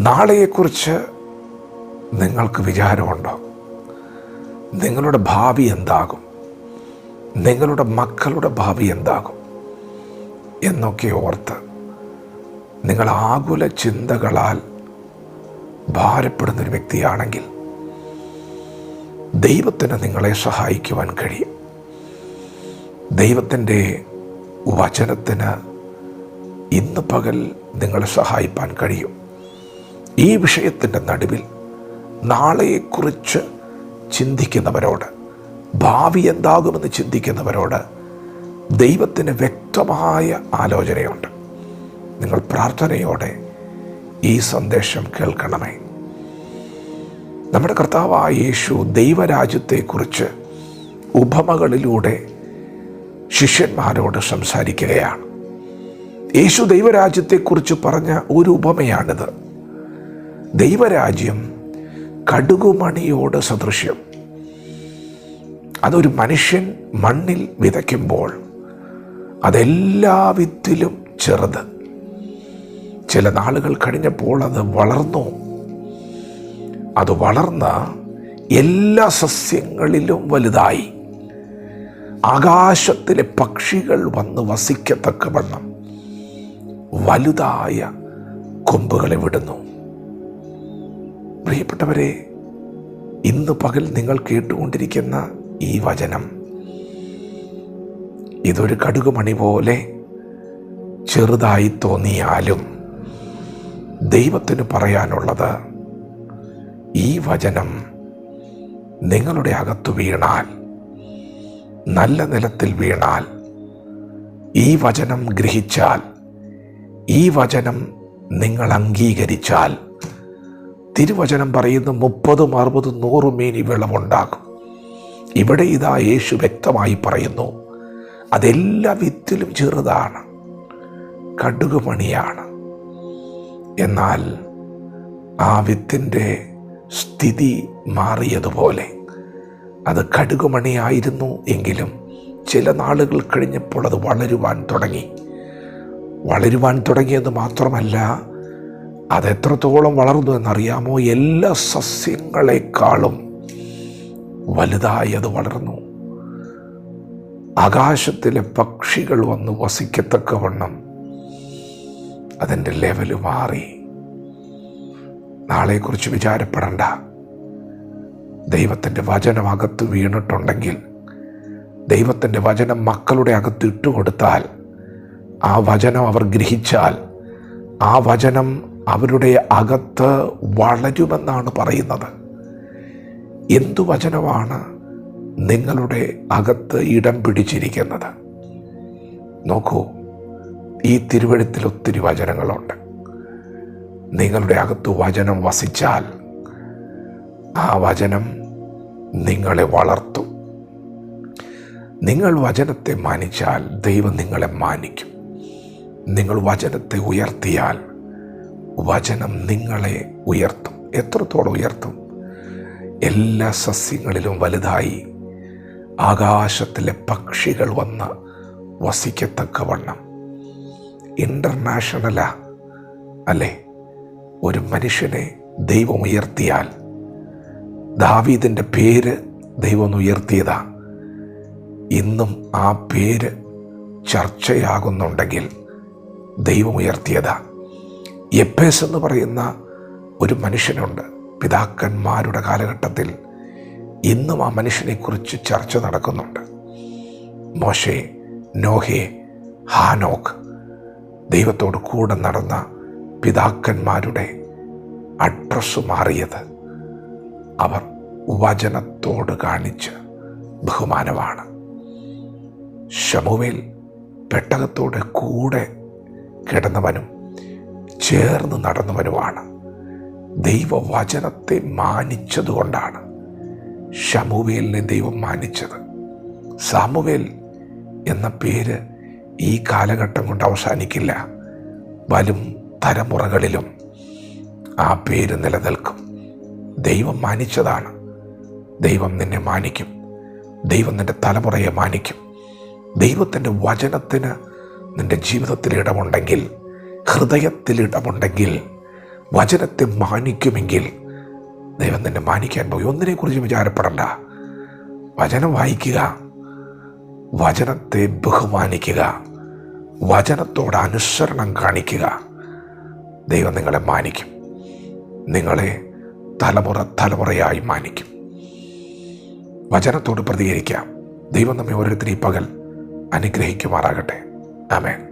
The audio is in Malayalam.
നാളെയെക്കുറിച്ച് നിങ്ങൾക്ക് വിചാരമുണ്ടോ? നിങ്ങളുടെ ഭാവി എന്താകും? നിങ്ങളുടെ മക്കളുടെ ഭാവി എന്താകും? എന്നൊക്കെ ഓർത്ത് നിങ്ങൾ ആകുല ചിന്തകളാൽ ഭാരപ്പെടുന്നൊരു വ്യക്തിയാണെങ്കിൽ ദൈവത്തിന് നിങ്ങളെ സഹായിക്കുവാൻ കഴിയും. ദൈവത്തിന്റെ വചനത്തിന് ഇന്ന് പകൽ നിങ്ങളെ സഹായിപ്പാൻ കഴിയും. ഈ വിഷയത്തിന്റെ നടുവിൽ നാളെയെക്കുറിച്ച് ചിന്തിക്കുന്നവരോട് ഭാവി എന്താകുമെന്ന് ചിന്തിക്കുന്നവരോട് ദൈവത്തിന് വ്യക്തമായ ആലോചനയുണ്ട്. നിങ്ങൾ പ്രാർത്ഥനയോടെ ഈ സന്ദേശം കേൾക്കണമേ. നമ്മുടെ കർത്താവായ യേശു ദൈവരാജ്യത്തെക്കുറിച്ച് ഉപമകളിലൂടെ ശിഷ്യന്മാരോട് സംസാരിക്കുകയാണ്. യേശു ദൈവരാജ്യത്തെക്കുറിച്ച് പറഞ്ഞ ഒരു ഉപമയാണിത്. ദൈവരാജ്യം കടുകുമണിയോട് സദൃശ്യം. അതൊരു മനുഷ്യൻ മണ്ണിൽ വിതയ്ക്കുമ്പോൾ അതെല്ലാ വിത്തിലും ചെറുത്. ചില നാളുകൾ കഴിഞ്ഞപ്പോൾ അത് വളർന്നു. അത് വളർന്ന് എല്ലാ സസ്യങ്ങളിലും വലുതായി. ആകാശത്തിലെ പക്ഷികൾ വന്ന് വസിക്കത്തക്കവണ്ണം വലുതായ കൊമ്പുകളെ വിടുന്നു. പ്രിയപ്പെട്ടവരെ ഇന്ന് പകൽ നിങ്ങൾ കേട്ടുകൊണ്ടിരിക്കുന്ന ഈ വചനം ഇതൊരു കടുകുമണി പോലെ ചെറുതായി തോന്നിയാലും ദൈവത്തിന് പറയാനുള്ളത് ഈ വചനം നിങ്ങളുടെ അകത്ത് വീണാൽ നല്ല നിലത്തിൽ വീണാൽ ഈ വചനം ഗ്രഹിച്ചാൽ ഈ വചനം നിങ്ങൾ അംഗീകരിച്ചാൽ തിരുവചനം പറയുന്ന മുപ്പതും അറുപതും നൂറും മേനി വിളവുണ്ടാകും. ഇവിടെ ഇതാ യേശു വ്യക്തമായി പറയുന്നു അതെല്ലാ വിത്തിലും ചെറുതാണ് കടുകുമണിയാണ് എന്നാൽ ആ വിത്തിന്റെ സ്ഥിതി മാറിയതുപോലെ അത് കടുകുമണിയായിരുന്നു എങ്കിലും ചില നാളുകൾ കഴിഞ്ഞപ്പോൾ അത് വളരുവാൻ തുടങ്ങി. വളരുവാൻ തുടങ്ങിയത് മാത്രമല്ല അതെത്രത്തോളം വളർന്നു എന്നറിയാമോ? എല്ലാ സസ്യങ്ങളെക്കാളും വലുതായി അത് വളർന്നു. ആകാശത്തിലെ പക്ഷികൾ വന്ന് വസിക്കത്തക്കവണ്ണം അതിന്റെ ലെവൽ മാറി. നാളെക്കുറിച്ച് വിചാരപ്പെടണ്ട. ദൈവത്തിന്റെ വചനം അകത്ത് വീണിട്ടുണ്ടെങ്കിൽ ദൈവത്തിന്റെ വചനം മക്കളുടെ അകത്ത് ഇട്ടുകൊടുത്താൽ ആ വചനം അവർ ഗ്രഹിച്ചാൽ ആ വചനം അവരുടെ അകത്ത് വളരുമെന്നാണ് പറയുന്നത്. എന്തു വചനമാണ് നിങ്ങളുടെ അകത്ത് ഇടം പിടിച്ചിരിക്കുന്നത്? നോക്കൂ ഈ തിരുവഴുത്തിൽ ഒത്തിരി വചനങ്ങളുണ്ട്. നിങ്ങളുടെ അകത്ത് വചനം വസിച്ചാൽ ആ വചനം നിങ്ങളെ വളർത്തും. നിങ്ങൾ വചനത്തെ മാനിച്ചാൽ ദൈവം നിങ്ങളെ മാനിക്കും. നിങ്ങൾ വചനത്തെ ഉയർത്തിയാൽ വചനം നിങ്ങളെ ഉയർത്തും. എത്രത്തോളം ഉയർത്തും? എല്ലാ സസ്യങ്ങളിലും വലുതായി ആകാശത്തിലെ പക്ഷികൾ വന്ന് വസിക്കത്തക്കവണ്ണം. ഇന്റർനാഷണലാ അല്ലേ? ഒരു മനുഷ്യനെ ദൈവം ഉയർത്തിയാൽ. ദാവീദിന്റെ പേര് ദൈവം ഉയർത്തിയതാ. ഇന്നും ആ പേര് ചർച്ചയാകുന്നുണ്ടെങ്കിൽ ദൈവം ഉയർത്തിയതാ. എപ്പേസ് എന്ന് പറയുന്ന ഒരു മനുഷ്യനുണ്ട്. പിതാക്കന്മാരുടെ കാലഘട്ടത്തിൽ ഇന്നും ആ മനുഷ്യനെക്കുറിച്ച് ചർച്ച നടക്കുന്നുണ്ട്. മോശെ നോഹെ ഹാനോക്ക് ദൈവത്തോട് കൂടെ നടന്ന പിതാക്കന്മാരുടെ അഡ്രസ്സ് മാറിയത് അവർ വചനത്തോട് കാണിച്ച് ബഹുമാനമാണ്. ശമുവേൽ പെട്ടകത്തോടെ കൂടെ കിടന്നവനും ചേർന്ന് നടന്നവനുമാണ് ദൈവവചനത്തെ മാനിച്ചതുകൊണ്ടാണ് ഷമുവേലിനെ ദൈവം മാനിച്ചത്. സാമുവേൽ എന്ന പേര് ഈ കാലഘട്ടം കൊണ്ട് അവസാനിക്കില്ല. വരും തലമുറകളിലും ആ പേര് നിലനിൽക്കും. ദൈവം മാനിച്ചതാണ്. ദൈവം നിന്നെ മാനിക്കും. ദൈവം നിന്റെ തലമുറയെ മാനിക്കും. ദൈവത്തിന്റെ വചനത്തിന് നിന്റെ ജീവിതത്തിൽ ഇടമുണ്ടെങ്കിൽ ഹൃദയത്തിൽ ഇടമുണ്ടെങ്കിൽ വചനത്തെ മാനിക്കുമെങ്കിൽ ദൈവം തന്നെ മാനിക്കാൻ പോയി ഒന്നിനെക്കുറിച്ച് വിചാരപ്പെടണ്ട. വചനം വായിക്കുക വചനത്തെ ബഹുമാനിക്കുക വചനത്തോട് അനുസരണം കാണിക്കുക. ദൈവം നിങ്ങളെ മാനിക്കും. നിങ്ങളെ തലമുറ തലമുറയായി മാനിക്കും. വചനത്തോട് പ്രതികരിക്കാം. ദൈവം നമ്മെ ഓരോരുത്തരും പകൽ അനുഗ്രഹിക്കുമാറാകട്ടെ. ആമേൻ.